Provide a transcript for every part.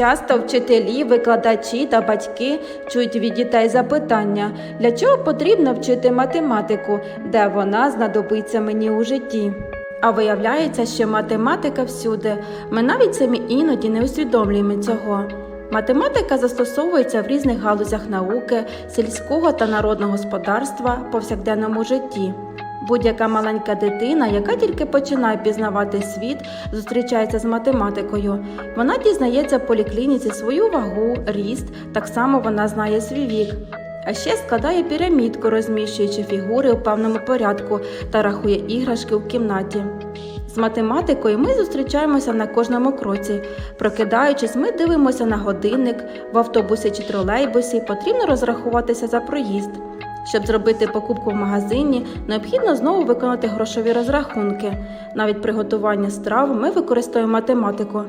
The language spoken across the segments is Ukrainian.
Часто вчителі, викладачі та батьки чують від дітей запитання, для чого потрібно вчити математику, де вона знадобиться мені у житті. А виявляється, що математика всюди. Ми навіть самі іноді не усвідомлюємо цього. Математика застосовується в різних галузях науки, сільського та народного господарства, повсякденному житті. Будь-яка маленька дитина, яка тільки починає пізнавати світ, зустрічається з математикою. Вона дізнається в поліклініці свою вагу, ріст, так само вона знає свій вік. А ще складає пірамідку, розміщуючи фігури у певному порядку та рахує іграшки в кімнаті. З математикою ми зустрічаємося на кожному кроці. Прокидаючись, ми дивимося на годинник, в автобусі чи тролейбусі потрібно розрахуватися за проїзд. Щоб зробити покупку в магазині, необхідно знову виконати грошові розрахунки. Навіть при готуванні страв ми використовуємо математику.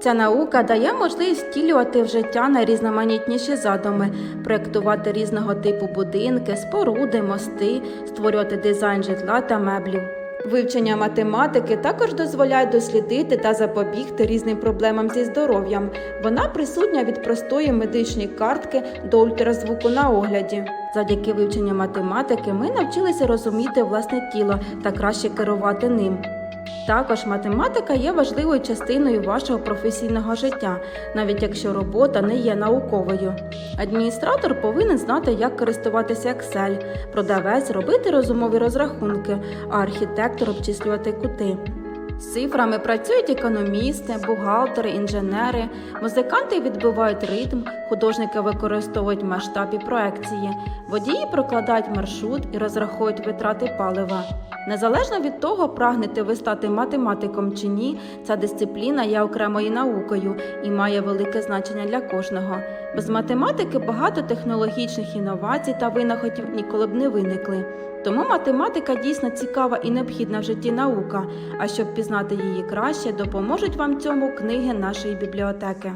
Ця наука дає можливість втілювати в життя найрізноманітніші задуми, проєктувати різного типу будинки, споруди, мости, створювати дизайн житла та меблів. Вивчення математики також дозволяє дослідити та запобігти різним проблемам зі здоров'ям. Вона присутня від простої медичної картки до ультразвуку на огляді. Завдяки вивченню математики ми навчилися розуміти власне тіло та краще керувати ним. Також математика є важливою частиною вашого професійного життя, навіть якщо робота не є науковою. Адміністратор повинен знати, як користуватися Excel, продавець робити розумові розрахунки, а архітектор обчислювати кути. З цифрами працюють економісти, бухгалтери, інженери, музиканти відбивають ритм, художники використовують масштаб і проекції, водії прокладають маршрут і розраховують витрати палива. Незалежно від того, прагнете ви стати математиком чи ні, ця дисципліна є окремою наукою і має велике значення для кожного. Без математики багато технологічних інновацій та винаходів ніколи б не виникли. Тому математика дійсно цікава і необхідна в житті наука. А щоб пізнати її краще, допоможуть вам цьому книги нашої бібліотеки.